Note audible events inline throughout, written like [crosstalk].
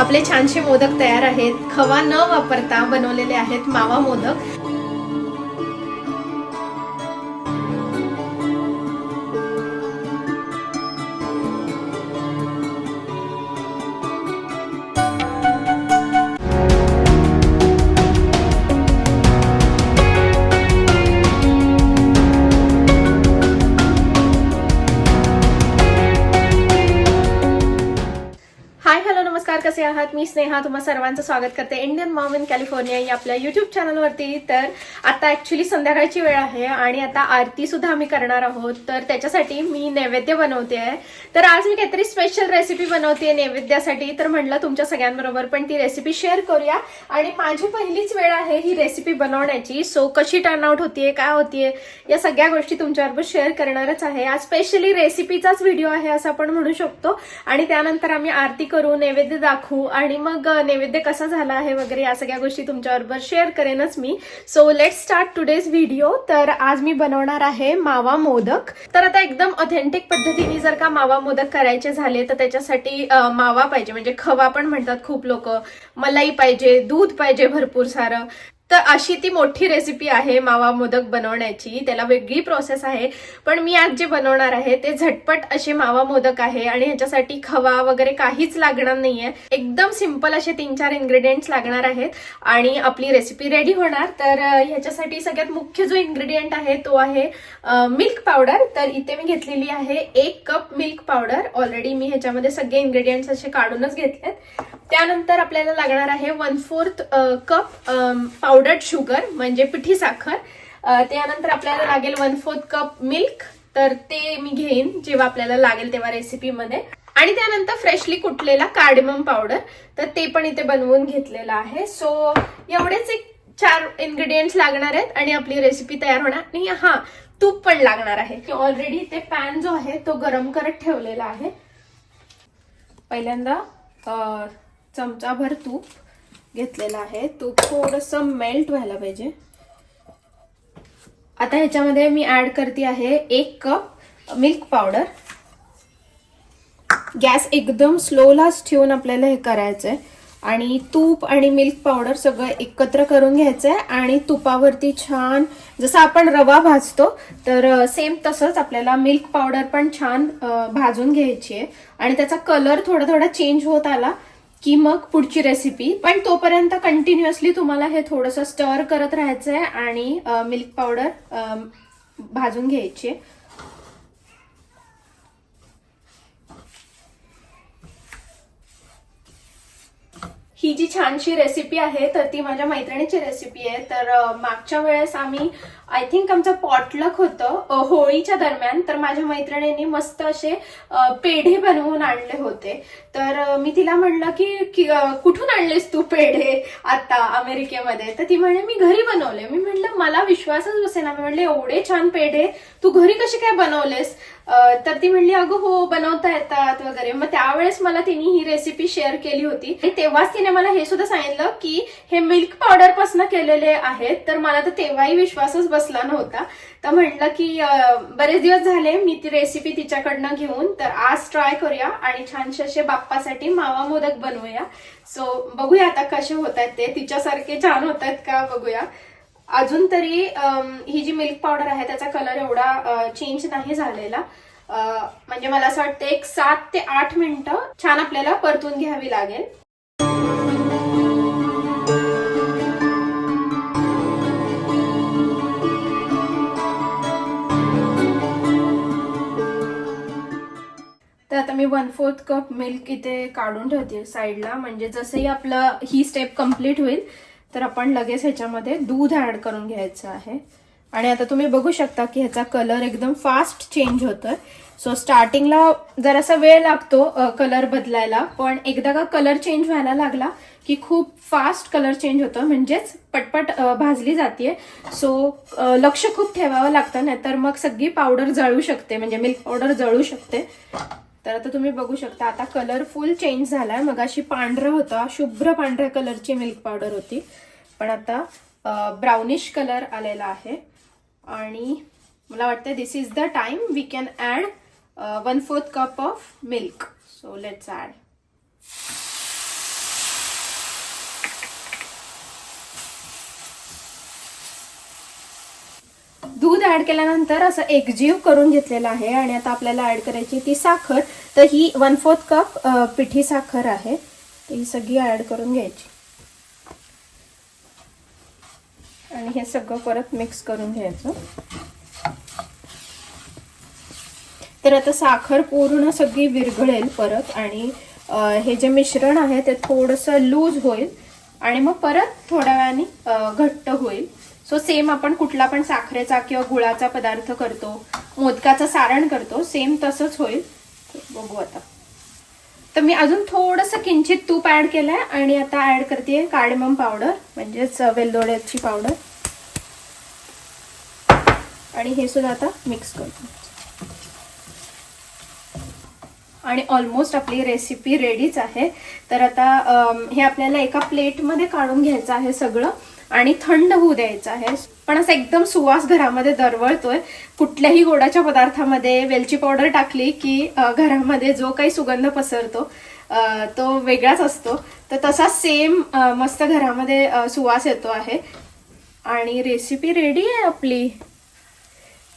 आपले छानसे मोदक तयार आहेत. खवा न वापरता बनवलेले आहेत मावा मोदक. कसे आहात? मी स्नेहा तुम्हा सर्वांचं स्वागत करते. इंडियन मॉम इन कॅलिफोर्निया या आपल्या युट्यूब चॅनलवरती तर आता ऍक्च्युली संध्याकाळची वेळ आहे आणि आता आरती सुद्धा आम्ही करणार आहोत. तर त्याच्यासाठी मी नैवेद्य बनवते. आहे तर आज मी काहीतरी स्पेशल रेसिपी बनवते नैवेद्यासाठी. तर म्हटलं तुमच्या सगळ्यांबरोबर पण ती रेसिपी शेअर करूया. आणि माझी पहिलीच वेळ आहे ही रेसिपी बनवण्याची. सो कशी टर्न आउट होतीये काय होतीये या सगळ्या गोष्टी तुमच्याबरोबर शेअर करणारच आहे. आज स्पेशली रेसिपीचाच व्हिडिओ आहे असं आपण म्हणू शकतो. आणि त्यानंतर आम्ही आरती करू नैवेद्य दाखवू आणि मग नैवेद्य कसा झाला आहे वगैरे या सगळ्या गोष्टी तुमच्याबरोबर शेअर करेनच मी. So let start today's video तर आज मी बनवणार आहे मावा मोदक. तर आता एकदम ऑथेंटिक पद्धतीने जर का मावा मोदक करायचे झाले तर त्याच्यासाठी मावा पाहिजे. म्हणजे खवा पण म्हणतात खूप लोक. मलाई पाहिजे दूध पाहिजे भरपूर सारं. तर अशी ती मोठी रेसिपी आहे मावा मोदक बनवण्याची. त्याला वेगळी प्रोसेस आहे. पण मी आज जे बनवणार आहे ते झटपट असे मावा मोदक आहे आणि ह्याच्यासाठी खवा वगैरे काहीच लागणार नाहीये. एकदम सिंपल असे तीन चार इन्ग्रेडियंट्स लागणार आहेत आणि आपली रेसिपी रेडी होणार. तर ह्याच्यासाठी सगळ्यात मुख्य जो इन्ग्रेडियंट आहे तो आहे मिल्क पावडर तर इथे मी घेतलेली आहे एक कप मिल्क पावडर ऑलरेडी मी ह्याच्यामध्ये सगळे इन्ग्रेडियंट्स असे काढूनच घेतलेत. त्यानंतर आपल्याला लागणार आहे one fourth cup powdered sugar म्हणजे पिठी साखर. त्यानंतर आपल्याला लागेल वन फोर्थ कप मिल्क तर ते मी घेईन जेव्हा आपल्याला लागेल तेव्हा रेसिपीमध्ये आणि त्यानंतर फ्रेशली कुटलेला कार्डिमम पावडर तर ते पण इथे बनवून घेतलेलं आहे. सो एवढेच एक चार इन्ग्रेडियंट्स लागणार आहेत आणि आपली रेसिपी तयार होणार. आणि हा तूप पण लागणार आहे. ऑलरेडी ते पॅन जो आहे तो गरम करत ठेवलेला आहे. पहिल्यांदा चमचाभर तूप घेतलेलं आहे. तूप थोडंसं मेल्ट व्हायला पाहिजे. आता ह्याच्यामध्ये मी ऍड करते आहे एक कप मिल्क पावडर गॅस एकदम स्लोलाच ठेवून आपल्याला हे करायचं आहे आणि तूप आणि मिल्क पावडर सगळं एकत्र करून घ्यायचं आहे आणि तुपावरती छान जसं आपण रवा भाजतो तर सेम तसंच आपल्याला मिल्क पावडर पण छान भाजून घ्यायची आहे. आणि त्याचा कलर थोडा थोडा चेंज होत आला की मग पुढची रेसिपी पण तोपर्यंत कंटिन्युअसली तुम्हाला हे थोडंसं स्टर करत राहायचंय आणि मिल्क पावडर भाजून घ्यायची. ही जी छानशी रेसिपी आहे तर ती माझ्या मैत्रिणीची रेसिपी आहे. तर मागच्या वेळेस आम्ही आय थिंक आमचं पॉटलक होतं होळीच्या दरम्यान. तर माझ्या मैत्रिणींनी मस्त असे पेढे बनवून आणले होते. तर मी तिला म्हणलं की कुठून आणलेस तू पेढे आता अमेरिकेमध्ये? तर ती म्हणे मी घरी बनवले. मी म्हटलं मला विश्वासच बसेना. मी म्हणले एवढे छान पेढे तू घरी कसे काय बनवलेस? तर ती म्हणली अगं हो बनवता येतात वगैरे. मग त्यावेळेस मला तिने ही रेसिपी शेअर केली होती. आणि तेव्हाच तिने मला हे सुद्धा सांगितलं की हे मिल्क पावडरपासून केलेले आहेत तर मला तर तेव्हाही विश्वासच बसला नव्हता. तर म्हटलं की बरेच दिवस झाले मी ती रेसिपी तिच्याकडनं घेऊन तर आज ट्राय करूया आणि छानसे असे बाप्पासाठी मावा मोदक बनवूया. सो बघूया आता कसे होत आहेत ते. तिच्यासारखे छान होत आहेत का? बघूया. अजून तरी ही जी मिल्क पावडर आहे त्याचा कलर एवढा चेंज नाही झालेला. म्हणजे मला असं वाटतं एक सात ते आठ मिनिटं छान आपल्याला परतून घ्यावी लागेल. तर आता मी वन फोर्थ कप मिल्क इथे काढून ठेवते साईडला म्हणजे जसंही आपलं ही स्टेप कंप्लीट होईल तर आपण लगेच ह्याच्यामध्ये दूध ॲड करून घ्यायचं आहे. आणि आता तुम्ही बघू शकता की ह्याचा कलर एकदम फास्ट चेंज होतोय. सो स्टार्टिंगला जरासा वेळ लागतो कलर बदलायला. पण एकदा का कलर चेंज व्हायला लागला की खूप फास्ट कलर चेंज होतो. म्हणजेच पटपट भाजली जाते सो लक्ष खूप ठेवावं लागतं नाहीतर मग सगळी पावडर जळू शकते. म्हणजे मिल्क पावडर जळू शकते. तर आता तुम्ही बघू शकता आता कलरफुल चेंज झालाय. मग अशी पांढरं होता शुभ्र पांढऱ्या कलरची मिल्क पावडर होती. पण आता ब्राउनिश कलर आलेला आहे. आणि मला वाटतं this is the time we can add one fourth cup of milk so let's add add केल्यानंतर असं एकजीव करून घेतलेलं आहे आणि आता आपल्याला ऍड करायची ती साखर. तर ही वन फोर्थ कप पिठी साखर आहे. तर ही सगळी ऍड करून घ्यायची. आणि हे सगळं परत मिक्स करून घ्यायचं. तर आता साखर पूर्ण सगळी विरघळेल परत आणि हे जे मिश्रण आहे ते थोडंसं लूज होईल आणि मग परत थोड्या वेळाने घट्ट होईल. सो सेम आपण कुठला पण साखरेचा किंवा गुळाचा पदार्थ करतो मोदकाचं सारण करतो सेम तसंच होईल. बघू आता. तर मी अजून थोडंसं किंचित तूप ऍड केलंय आणि आता ऍड करते कार्डमम पावडर म्हणजेच वेलदोड्याची पावडर आणि हे सुद्धा आता मिक्स करतो. आणि ऑलमोस्ट आपली रेसिपी रेडीच आहे. तर आता हे आपल्याला एका प्लेटमध्ये काढून घ्यायचं आहे सगळं. आणि थंड होऊ द्यायचं आहे. पण असं एकदम सुवास घरामध्ये दरवळतोय. कुठल्याही गोडाच्या पदार्थामध्ये वेलची पावडर टाकली की घरामध्ये जो काही सुगंध पसरतो तो वेगळाच असतो. तर तसा सेम मस्त घरामध्ये सुवास येतो आहे. आणि रेसिपी रेडी आहे आपली.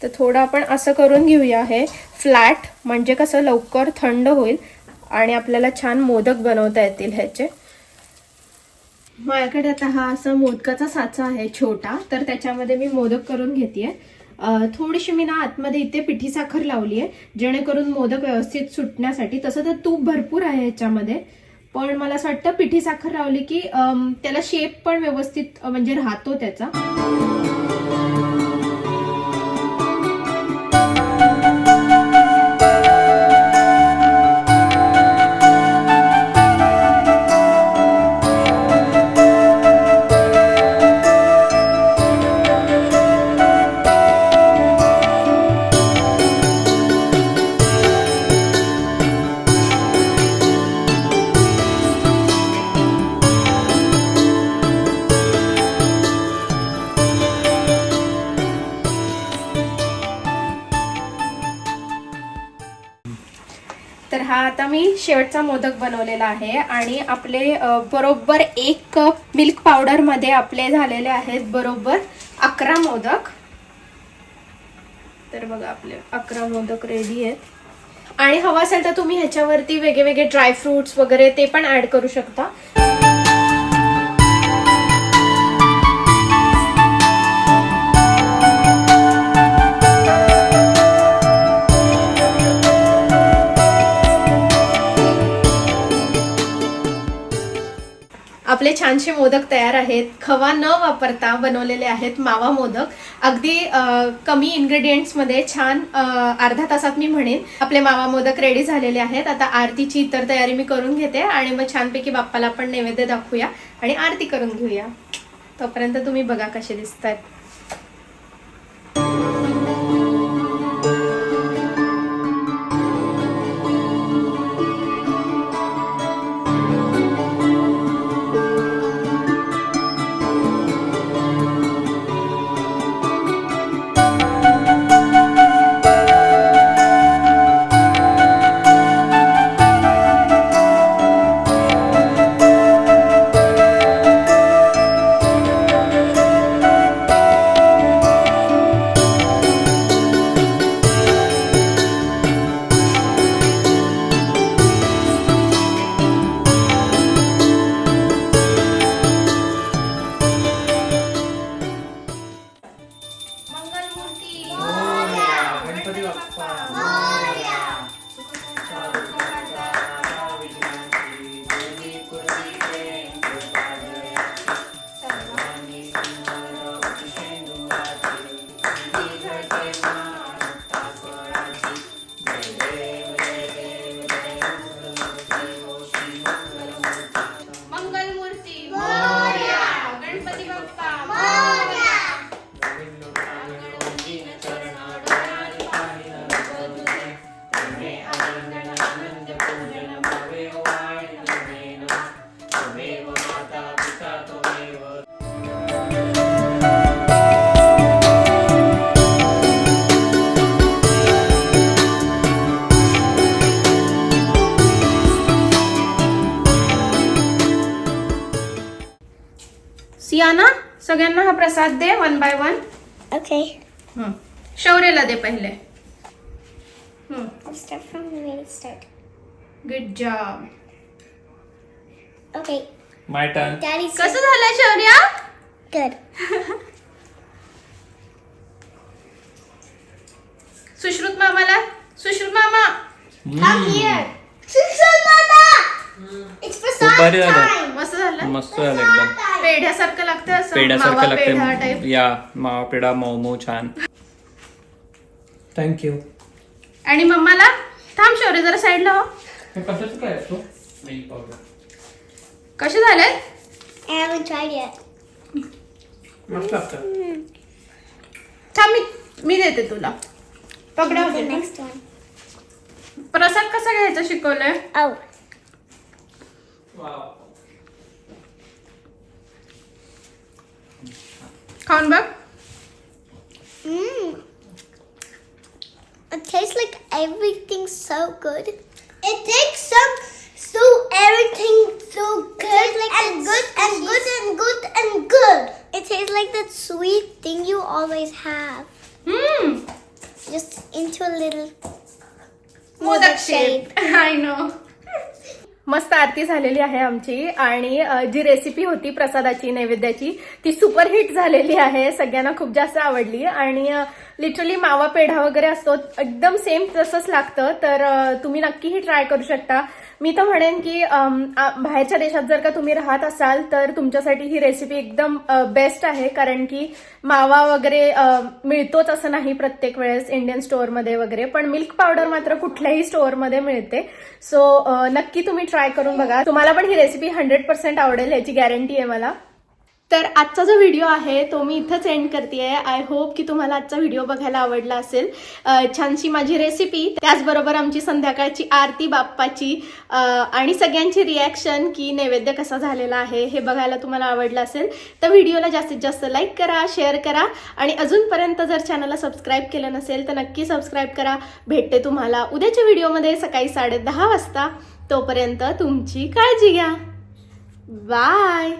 तर थोडं आपण असं करून घेऊया हे. फ्लॅट म्हणजे कसं लवकर थंड होईल आणि आपल्याला छान मोदक बनवता येतील ह्याचे. माझ्याकडे आता हा असा मोदकाचा साचा आहे छोटा. तर त्याच्यामध्ये मी मोदक करून घेते थोडीशी मी ना आतमध्ये इथे पिठी साखर लावली आहे जेणेकरून मोदक व्यवस्थित सुटण्यासाठी. तसं तर तूप भरपूर आहे ह्याच्यामध्ये पण मला असं वाटतं पिठी साखर लावली की त्याला शेप पण व्यवस्थित म्हणजे राहतो त्याचा. आता मी शेवटचा मोदक बनवलेला आहे आणि आपले बरोबर एक कप मिल्क पावडरमध्ये आपले झालेले आहेत बरोबर अकरा मोदक. तर बघा आपले अकरा मोदक रेडी आहेत. आणि हवं असेल तर तुम्ही ह्याच्यावरती वेगळे वेगळे ड्रायफ्रुट्स वगैरे ते पण ऍड करू शकता. आपले छानसे मोदक तयार आहेत. खवा न वापरता बनवलेले आहेत मावा मोदक. अगदी कमी इन्ग्रेडियंट्समध्ये छान अर्धा तासात मी म्हणेन. आपले मावा मोदक रेडी झालेले आहेत. आता आरतीची इतर तयारी मी करून घेते आणि मग छानपैकी बाप्पाला आपण नैवेद्य दाखवूया आणि आरती करून घेऊया. तोपर्यंत तुम्ही बघा कसे दिसतात सियाना सगळ्यांना हा प्रसाद दे वन बाय वन Okay. शौर्यला दे पहिले I'll start from the very start. Good job Okay. My turn Daddy's कसं झालं शौर्य good. [laughs] सुश्रुत मामाला सुश्रुत मामा Come here. Susan Mama! It's for खूप भारी time. झालं मस्त झालं मस्त झालं एकदम पेढ्यासारखं लागतं असं पेढ्यासारखं मावा पेढा लागतं टाईप या मावा पेढा मऊ छान. थँक्यू आणि मम्माला थांब शौर्य जरा साईडला हो. हे कशाचं काय असतो? मिल्क पावडर कसे झाले? I haven't tried yet. मस्त लागतं. थांब मी मी देते तुला. पकडा The next one. प्रसाद कसा घ्यायचा शिकवलंय? Oh. Come on, Mmm. It tastes like everything's so good. It takes some so everything's so good like and good and good and good and good. It tastes like that sweet thing you always have. Mmm. Just into a little more that shape. shape. [laughs] I know. मस्त आरती झालेली आहे आमची. आणि जी recipe होती प्रसादाची नैवेद्याची ती superhit झालेली आहे. सगळ्यांना खूप जास्त आवडली. आणि लिटरली मावा पेढा वगैरे असतो. एकदम सेम तसंच लागतं. तर तुम्ही नक्कीही ट्राय करू शकता. मी तर म्हणेन की बाहेरच्या देशात जर का तुम्ही राहत असाल तर तुमच्यासाठी ही रेसिपी एकदम बेस्ट आहे. कारण की मावा वगैरे मिळतोच असं नाही प्रत्येक वेळेस इंडियन स्टोअरमध्ये वगैरे. पण मिल्क पावडर मात्र कुठल्याही स्टोअरमध्ये मिळते. सो नक्की तुम्ही ट्राय करून बघा. तुम्हाला पण ही रेसिपी हंड्रेड पर्सेंट आवडेल याची गॅरंटी आहे मला. तर आजचा जो व्हिडिओ आहे तो मी इथंच एंड करते आय होप की तुम्हाला आजचा व्हिडिओ बघायला आवडला असेल. छानशी माझी रेसिपी त्याचबरोबर आमची संध्याकाळची आरती बाप्पाची आणि सगळ्यांची रिॲक्शन की नैवेद्य कसा झालेला आहे हे बघायला तुम्हाला आवडलं असेल. तर व्हिडिओला जास्तीत जास्त लाईक करा शेअर करा आणि अजूनपर्यंत जर चॅनलला सबस्क्राईब केलं नसेल तर नक्की सबस्क्राईब करा. भेटते तुम्हाला उद्याच्या व्हिडिओमध्ये सकाळी साडे दहा वाजता. तोपर्यंत तुमची काळजी घ्या. बाय